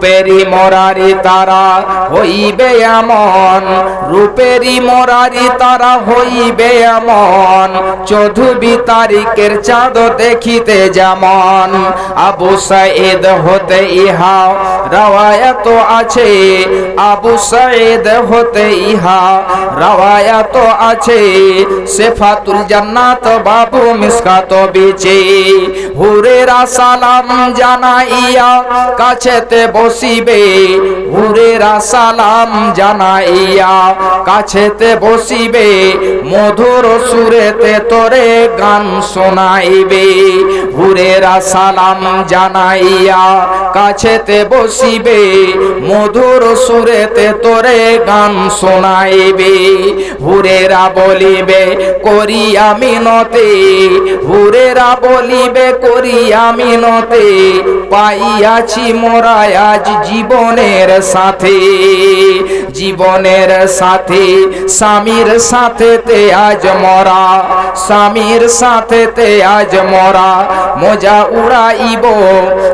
রূপেরি মরারি তারা হইবে এমন রূপেরি মরারি তারা হইবে এমন। চৌধুরী তারিখের চাঁদ দেখিতে যেমন, আবু সাইদ হতে ইহা রাওয়ায়াত আছে। আবু সাইদ হতে ইহা রাওয়ায়াত আছে। সেফাতুল জান্নাত বাবু মিসকাত বিচে। হুরেরা সালাম জানাইয়া কাছেতে বসিবে হুরেরা সালাম জানাইয়া কাছেতে বসিবে, মধুর সুরেতে তোরে গান শোনাইবে। হুরেরা সালাম জানাইয়া কাছেতে বসিবে, মধুর সুরেতে তোরে গান শোনাইবে। হুরেরা বলিবে করিয়া মিনতে হুরেরা বলিবে করিয়া মিনতে পাইয়াছি মোরা আজ জীবনের সাথে। জীবনের সাথে, স্বামীর সাথে তে আজ মরা। স্বামীর সাথে তে আজ মরা। মজা উড়াইব,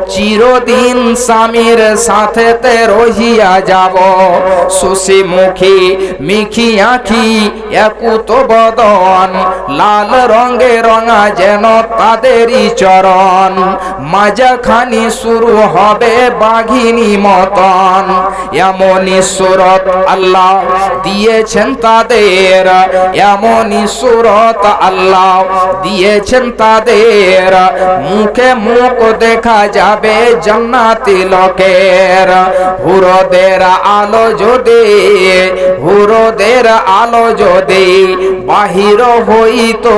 চিরদিন স্বামীর সাথে তে রহিয়া যাব। সুসি মুখী, মিখি আখি, একুত বদন, লাল রঙে রঙা যেন তাদেরই চরণ। মাঝাখানি শুরু হবে বাঘিনী মতন। এমনই সুরত আল্লাহ দিয়েছেন তাদের। এমনই সুরত আল্লাহ দিয়েছেন তাদের। মুখে মুখ দেখা যাবে জান্নাতি লোকের। হুরদের আলো যদি, হুরদের আলো যদি বাহির হইতো,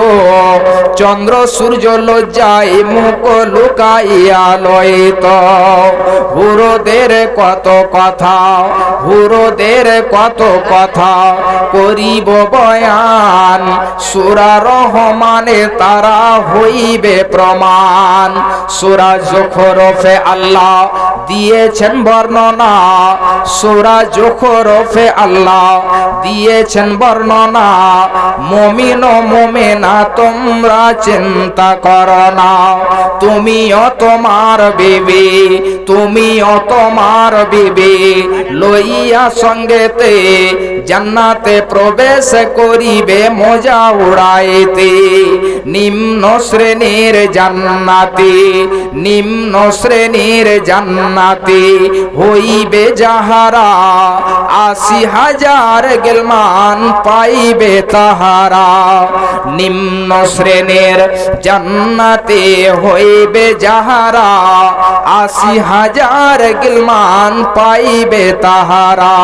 চন্দ্র সূর্য লজ্জায় মুখ লুকাইয়া লইত। হুরদের কত কথা, হুরদের কত কথা করিব বয়ান, সুরা রহমানে তারা হইবে প্রমাণ। সুরা জোখরফে আল্লাহ দিয়েছেন বর্ণনা সুরা জোখরফে আল্লাহ দিয়েছেন বর্ণনা। মমিন মোমেনা, তোমরা চিন্তা করো না। তুমিও তোমার বিবি, তুমিও তোমার বিবি। লইয়া সঙ্গেতে জান্নাতে প্রবেশ করিবে, মজা উড়াইতে। নিম্ন শ্রেণির জান্নাতি, নিম্ন শ্রেণির জান্নাতি হইবে যাহারা আশি হাজার গেলমান পাইবে তাহারা। নিম্ন শ্রেণির জান্নাতে হইবে যাহারা, আশি হাজার গেলমান পাইবে তাহারা।